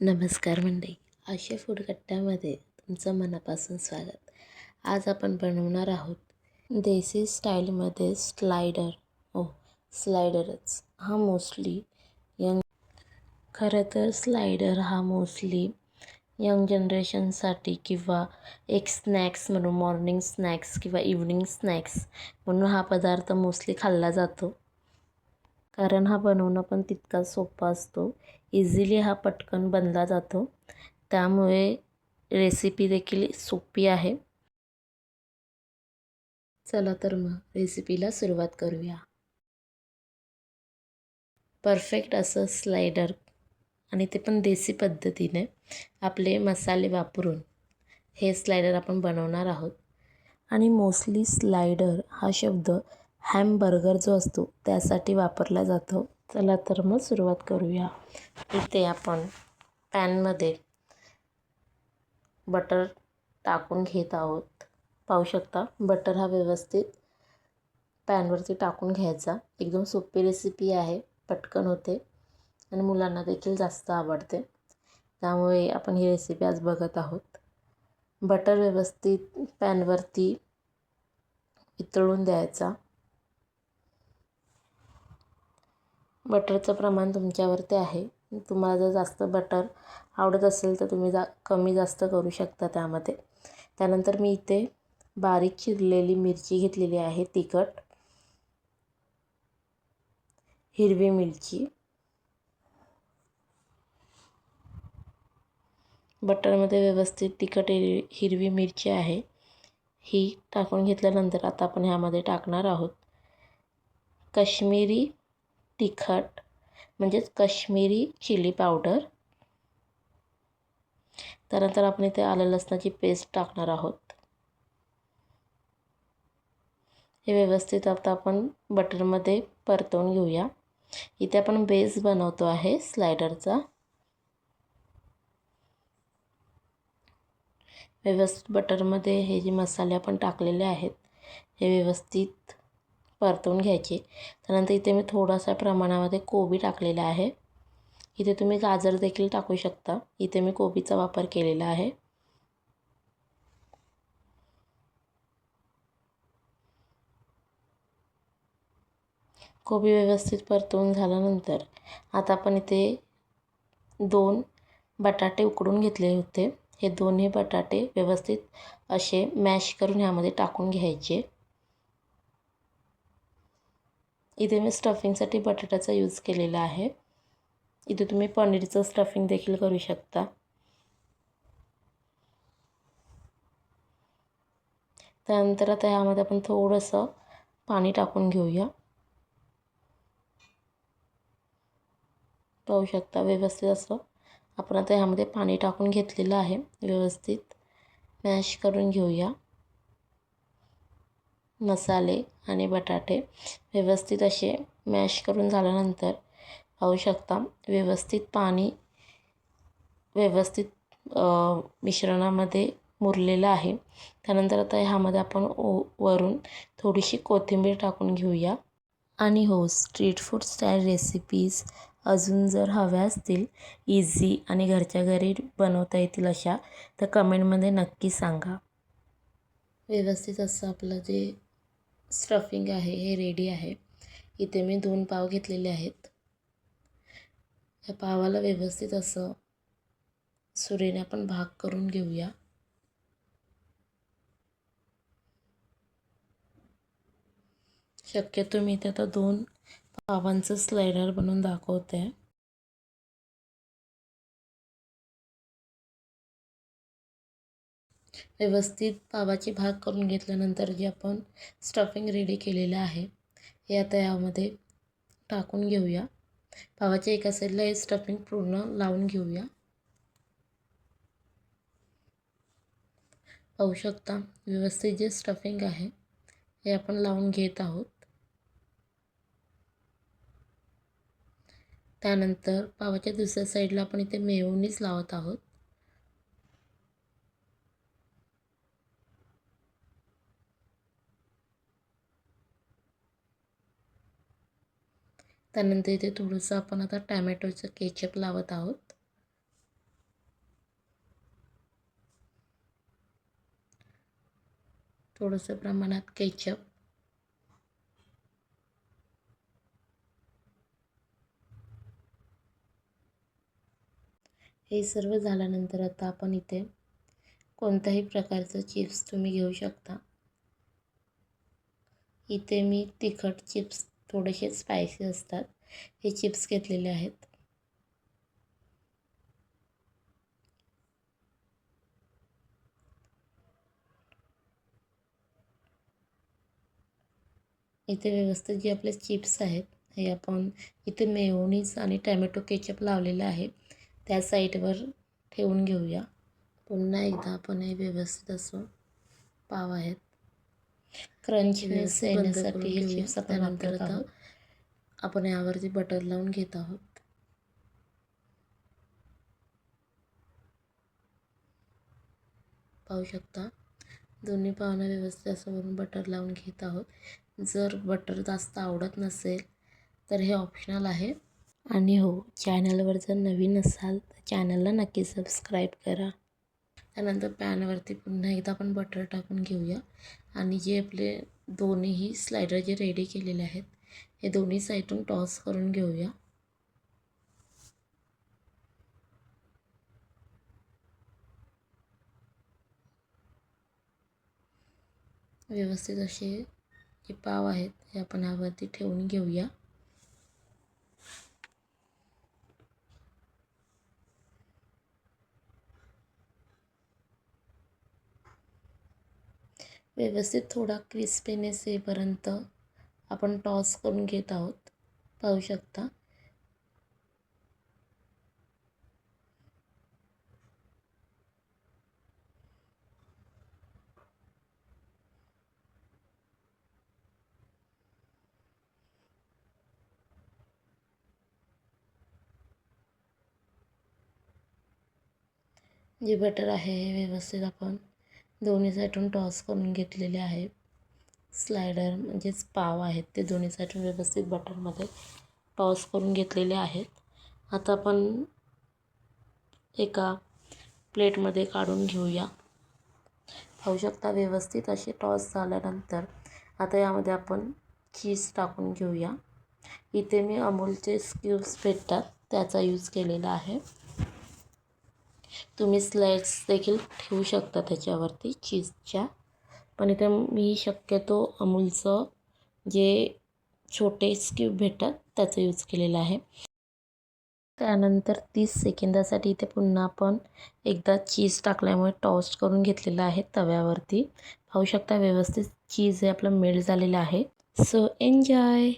नमस्कार मंडळी आशा फूड कट्ट्यामध्ये तुमचं मनापासून स्वागत. आज आपण बनवणार आहोत देसी स्टाईलमध्ये स्लायडर. हो स्लायडरच. हा मोस्टली यंग खरं तर स्लायडर हा मोस्टली यंग जनरेशनसाठी किंवा एक स्नॅक्स म्हणून मॉर्निंग स्नॅक्स किंवा इव्हनिंग स्नॅक्स म्हणून हा पदार्थ मोस्टली खाल्ला जातो. कारण हा बनवणं पण तितकाच सोपा असतो. इझिली हा पटकन बनला जातो. त्यामुळे रेसिपी देखील सोपी आहे. चला तर मग रेसिपीला सुरुवात करूया. परफेक्ट असं स्लायडर आणि ते पण देसी पद्धतीने आपले मसाले वापरून हे स्लायडर आपण बनवणार आहोत. आणि मोस्टली स्लायडर हा शब्द हॅमबर्गर जो असतो त्यासाठी वापरला जातो. चला तर मग सुरुवात करूया. इथे आपण पॅनमध्ये बटर टाकून घेत आहोत. पाहू शकता बटर हा व्यवस्थित पॅनवरती टाकून घ्यायचा. एकदम सोपी रेसिपी आहे पटकन होते आणि मुलांना देखील जास्त आवडते. त्यामुळे आपण ही रेसिपी आज बघत आहोत. बटर व्यवस्थित पॅनवरती वितळून द्यायचा. बटरचं प्रमाण तुमच्यावरती आहे. तुम्हाला जर जास्त बटर आवडत असेल तर तुम्ही जा कमी जास्त करू शकता त्यामध्ये. त्यानंतर मी इथे बारीक चिरलेली मिरची घेतलेली आहे तिखट. हिरवी मिरची. बटरमध्ये व्यवस्थित तिखट हिरवी मिरची आहे. ही टाकून घेतल्यानंतर आता आपण ह्यामध्ये टाकणार आहोत. कश्मीरी तिखट म्हणजेच कश्मीरी चिली पावडर. त्यानंतर आपण इथे आलं लसणाची पेस्ट टाकणार आहोत. हे व्यवस्थित आता आपण बटरमध्ये परतवून घेऊया. इथे आपण बेस बनवतो आहे स्लायडरचा. व्यवस्थित बटरमध्ये हे जे मसाले आपण टाकलेले आहेत हे व्यवस्थित परतून घ्यायचे. त्यानंतर इथे मी थोडासा प्रमाणामध्ये कोबी टाकलेला आहे. इथे तुम्ही गाजर देखील टाकू शकता. इथे मी कोबीचा वापर केलेला आहे. कोबी व्यवस्थित परतवून झाल्यानंतर आता आपण इथे दोन बटाटे उकडून घेतले होते. हे दोन्ही बटाटे व्यवस्थित असे मॅश करून ह्यामध्ये टाकून घ्यायचे. इथे मी स्टफिंगसाठी बटाट्याचा यूज केलेला आहे. इथे तुम्ही पनीरचं स्टफिंग देखील करू शकता. त्यानंतर आता ह्यामध्ये आपण थोडंसं पाणी टाकून घेऊया. पाहू शकता व्यवस्थित असं. आपण आता ह्यामध्ये पाणी टाकून घेतलेलं आहे व्यवस्थित. मॅश करून घेऊया. मसाले आणि बटाटे व्यवस्थित असे मॅश करून झाल्यानंतर पाहू शकता व्यवस्थित पाणी व्यवस्थित मिश्रणामध्ये मुरलेलं आहे. त्यानंतर आता ह्यामध्ये आपण ओ वरून थोडीशी कोथिंबीर टाकून घेऊया. आणि हो स्ट्रीट फूड स्टाईल रेसिपीज अजून जर हव्या असतील इझी आणि घरच्या घरी बनवता येतील अशा तर कमेंटमध्ये नक्की सांगा. व्यवस्थित असं आपलं जे स्टफिंग आहे हे रेडी आहे. इथे मी दोन पाव घेतलेले आहेत. या पावाला व्यवस्थित असं सुरीने आपण भाग करून घेऊया. शक्यतो मी इथे आता दोन पावांचं स्लायडर बनवून दाखवते. व्यवस्थित पावाची भाग करून घेतल्यानंतर जे आपण स्टफिंग रेडी केलेलं आहे हे आता यामध्ये टाकून घेऊया. पावाच्या एका साईडला हे स्टफिंग पूर्ण लावून घेऊया. पाहू शकता व्यवस्थित जे स्टफिंग आहे हे आपण लावून घेत आहोत. त्यानंतर पावाच्या दुसऱ्या साईडला आपण इथे मेवणीच लावत आहोत. त्यानंतर इथे थोडंसं आपण आता टॅमॅटोचं केचप लावत आहोत. थोडंसं प्रमाणात केचप. हे सर्व झाल्यानंतर आता आपण इथे कोणत्याही प्रकारचं चिप्स तुम्ही घेऊ शकता. इथे मी तिखट चिप्स थोडेसे स्पायसी असतात. हे चिप्स घेतलेले आहेत. इथे व्यवस्थित जे आपले चिप्स आहेत हे आपण इथे मेयोनीज आणि टॅमॅटो केचप लावलेलं आहे त्या साईडवर ठेवून घेऊया. पुन्हा एकदा आपण हे व्यवस्थित असं पाव आहेत. क्रंचनेस येण्यासाठी हे चिप्स आपण वापरत आहोत. आपण यावरती बटर लावून घेत आहोत. पाहू शकता दोन्ही पावांना व्यवस्थित असं वरून बटर लावून घेत आहोत. जर बटर जास्त आवडत नसेल तर हे ऑप्शनल आहे. आणि हो चॅनलवर जर नवीन असाल तर चॅनलला नक्की सबस्क्राईब करा. त्यानंतर पॅनवरती पुन्हा एकदा आपण बटर टाकून घेऊया. आणि जे आपले दोन्हीही स्लायडर जे रेडी केलेले आहेत हे दोन्ही साईडून टॉस करून घेऊया. व्यवस्थित असे जे पाव आहेत हे आपण यावरती ठेवून घेऊया. व्यवस्थित थोडा क्रिस्पीनेस येईपर्यंत आपण टॉस करून घेत आहोत. पाहू शकता. जे बटर आहे हे व्यवस्थित आपण दोन्ही साईडून टॉस करून घेतलेले आहे. स्लायडर म्हणजेच पाव आहेत ते दोन्ही साईडून व्यवस्थित बटरमध्ये टॉस करून घेतलेले आहेत. आता आपण एका प्लेटमध्ये काढून घेऊया. पाहू शकता व्यवस्थित असे टॉस झाल्यानंतर आता यामध्ये आपण चीज टाकून घेऊया. इथे मी अमूलचे स्क्यूब्स भेटतात त्याचा यूज केलेला आहे. तुम्ही स्लाइड्स देखील ठेवू शकता त्याच्यावरती चीजच्या. पण इथे मी शक्यतो अमूलचं जे छोटे स्क्यूब भेटतात त्याचं यूज केलेलं आहे. त्यानंतर तीस सेकंदासाठी इथे पुन्हा आपण एकदा चीज टाकल्यामुळे टॉस्ट करून घेतलेलं आहे तव्यावरती. पाहू शकता व्यवस्थित चीज हे आपलं मेल्ट झालेलं आहे. So enjoy